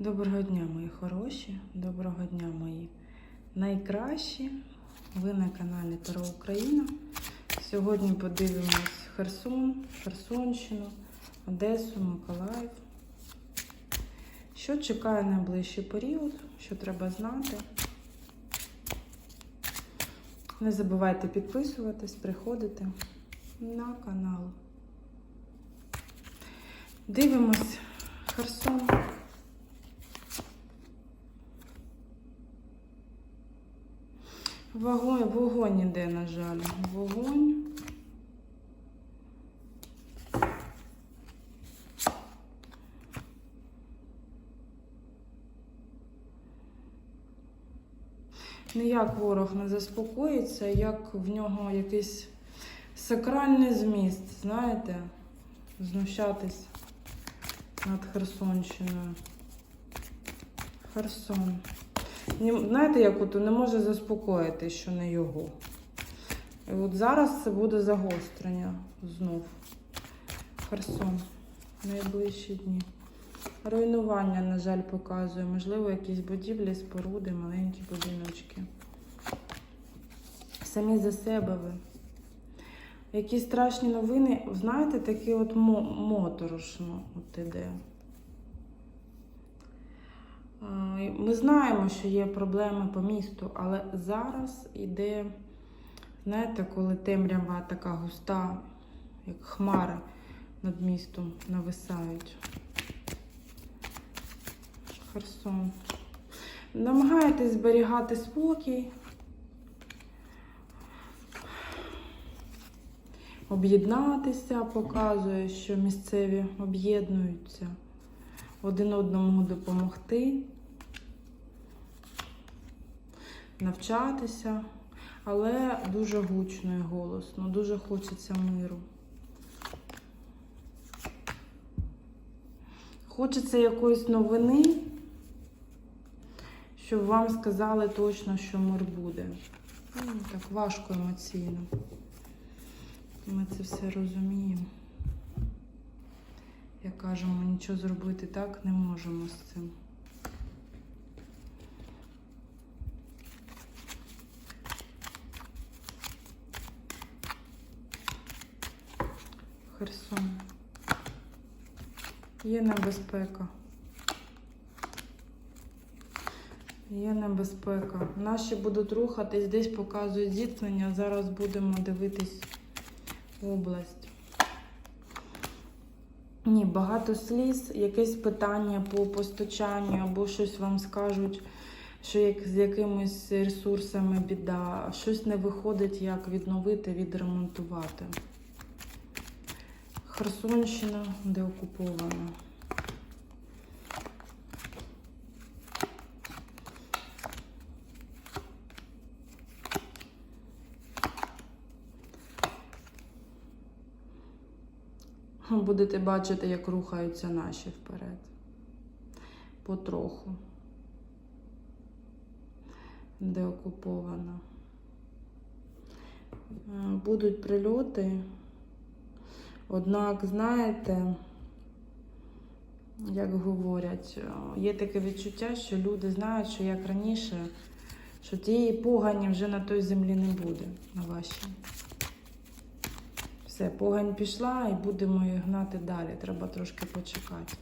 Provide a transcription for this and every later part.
Доброго дня, мої хороші, доброго дня, мої найкращі. Ви на каналі Таро Україна. Сьогодні подивимось Херсон, Херсонщину, Одесу, Миколаїв. Що чекає найближчий період, що треба знати. Не забувайте підписуватись, приходити на канал. Дивимось Херсон. Вогонь, вогонь іде, на жаль. Вогонь. Ніяк ворог не заспокоїться, як в нього якийсь сакральний зміст, знаєте, знущатись над Херсонщиною. Херсон. Знаєте, як от не може заспокоїти, що не його. І от зараз це буде загострення знов. Херсон. Найближчі дні. Руйнування, на жаль, показує. Можливо, якісь будівлі, споруди, маленькі будиночки. Самі за себе ви. Які страшні новини, знаєте, такі от мо- моторошно от іде. А, Ми знаємо, що є проблеми по місту, але зараз іде, знаєте, коли темрява така густа, як хмари над містом нависають. Херсон. Намагайтесь зберігати спокій. Об'єднатися показує, що місцеві об'єднуються один одному допомогти, навчатися, але дуже гучно і голосно, дуже хочеться миру. Хочеться якоїсь новини, щоб вам сказали точно, що мир буде. Ну, Так важко емоційно. Ми це все розуміємо. Як кажемо, нічого зробити так не можемо з цим. Херсон. Є небезпека. Є небезпека. Наші будуть рухатись, десь показують зіткнення. Зараз будемо дивитись область. Ні, багато сліз, якесь питання по постачанню, або щось вам скажуть, що як з якимись ресурсами біда, щось не виходить, як відновити, відремонтувати. Херсонщина, де окупована. Будете бачити, як рухаються наші вперед. Потроху. Де окупована. Е, Будуть прильоти. Однак, знаєте, як говорять, е, є таке відчуття, що люди знають, що як раніше, що тієї погані вже на той землі не буде, на вашій. Все, погань пішла і будемо її гнати далі. Треба трошки почекати.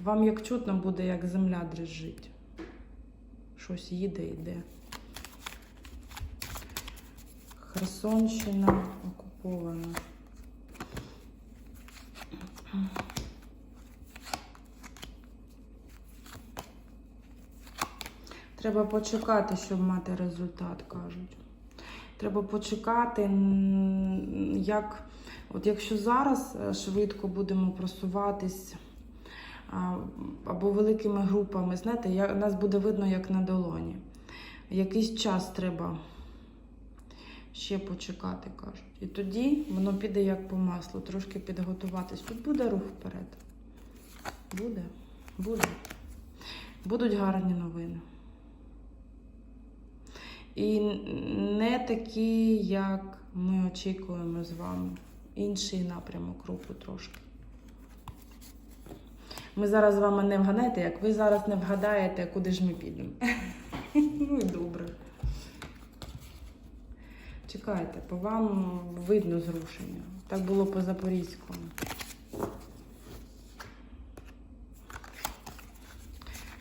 Вам як чутно буде, як земля дрижить. Щось їде, йде. Херсонщина окупована. Треба почекати, щоб мати результат, кажуть. Треба почекати, як, от якщо зараз е, швидко будемо просуватись або великими групами, знаєте, я, нас буде видно як на долоні. Якийсь час треба ще почекати, кажуть. І тоді воно піде як по маслу, трошки підготуватись. Тут буде рух вперед. Буде, буде. Будуть гарні новини. І не такі, як ми очікуємо з вами. Інший напрямок руху трошки. Ми зараз з вами не вгадаєте, як ви зараз не вгадаєте, куди ж ми підемо. Ну і добре. Чекайте, по вам видно зрушення. Так було по Запорізькому.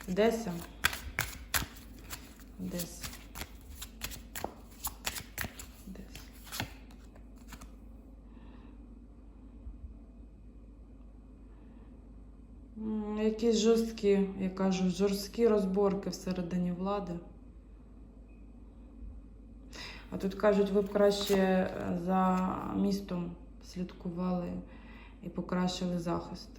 Одеса. Одеса. Одеса. Якісь жорсткі, я кажу, жорсткі розборки всередині влади. Тут кажуть, ви б краще е, за містом слідкували і покращили захист.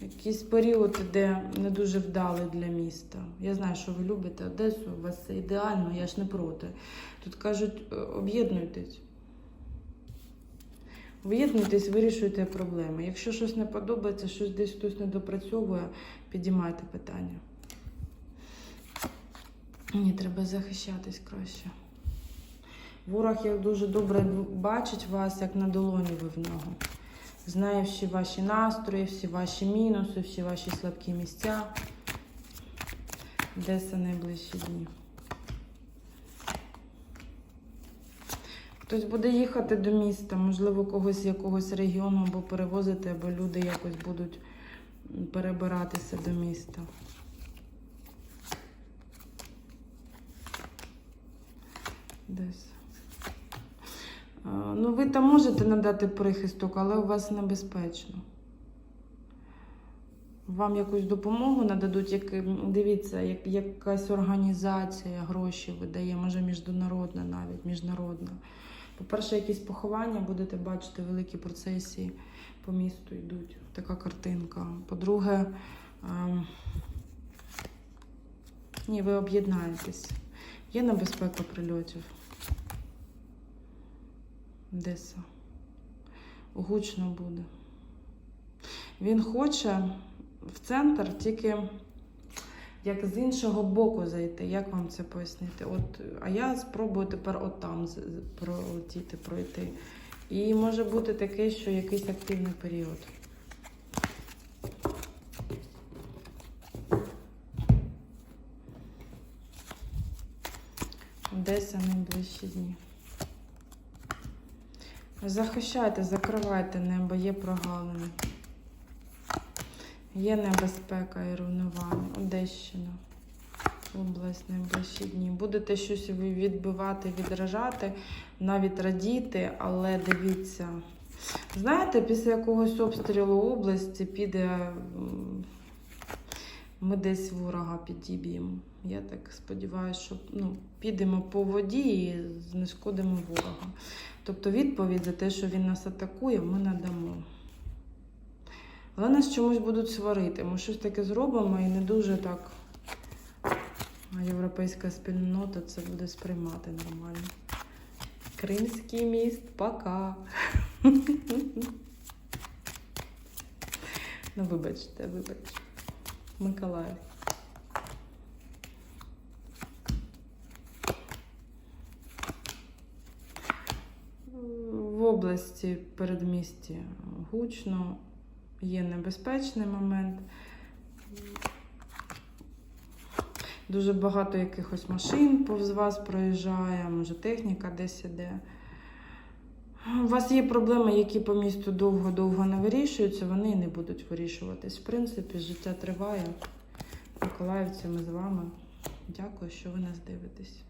Якийсь період іде не дуже вдалий для міста. Я знаю, що ви любите Одесу, у вас це ідеально, я ж не проти. Тут кажуть, е, об'єднуйтесь. Об'єднуйтесь, вирішуйте проблеми. Якщо щось не подобається, щось десь хтось не допрацьовує, підіймайте питання. Ні, треба захищатись краще. Ворог як дуже добре бачить вас, як на долоні ви в нього. Знає всі ваші настрої, всі ваші мінуси, всі ваші слабкі місця. Де це найближчі дні? Хтось буде їхати до міста, можливо, когось з якогось регіону або перевозити, або люди якось будуть перебиратися до міста. Десь. Ну, ви там можете надати прихисток, але у вас небезпечно. Вам якусь допомогу нададуть, як, дивіться, як, якась організація гроші видає, може міжнародна навіть, міжнародна. По-перше, якісь поховання будете бачити, великі процесії по місту йдуть. Така картинка. По-друге, ем, ні, ви об'єднаєтесь. Є небезпека прильотів. Одеса. Гучно буде. Він хоче в центр тільки як з іншого боку зайти. Як вам це пояснити? От, а я спробую тепер отам пролетіти, пройти. І може бути таке, що якийсь активний період. Одеса найближчі дні. Захищайте, закривайте небо, є прогалини. Є небезпека і руйнування. Одещина. Область найближчі дні. Будете щось відбивати, відражати, навіть радіти, але дивіться. Знаєте, після якогось обстрілу області піде. Ми десь ворога підіб'ємо. Я так сподіваюся, що ну, підемо по воді і знешкодимо ворога. Тобто відповідь за те, що він нас атакує, ми надамо. Але нас чомусь будуть сварити. Ми щось таке зробимо і не дуже так а європейська спільнота це буде сприймати нормально. Кримський міст, пока. Ну, вибачте, вибачте. Миколаїв. В області передмісті гучно, є небезпечний момент. Дуже багато якихось машин повз вас проїжджає, може техніка десь іде. У вас є проблеми, які по місту довго-довго не вирішуються, вони не будуть вирішуватись. В принципі, життя триває. Миколаївці, ми з вами. Дякую, що ви нас дивитесь.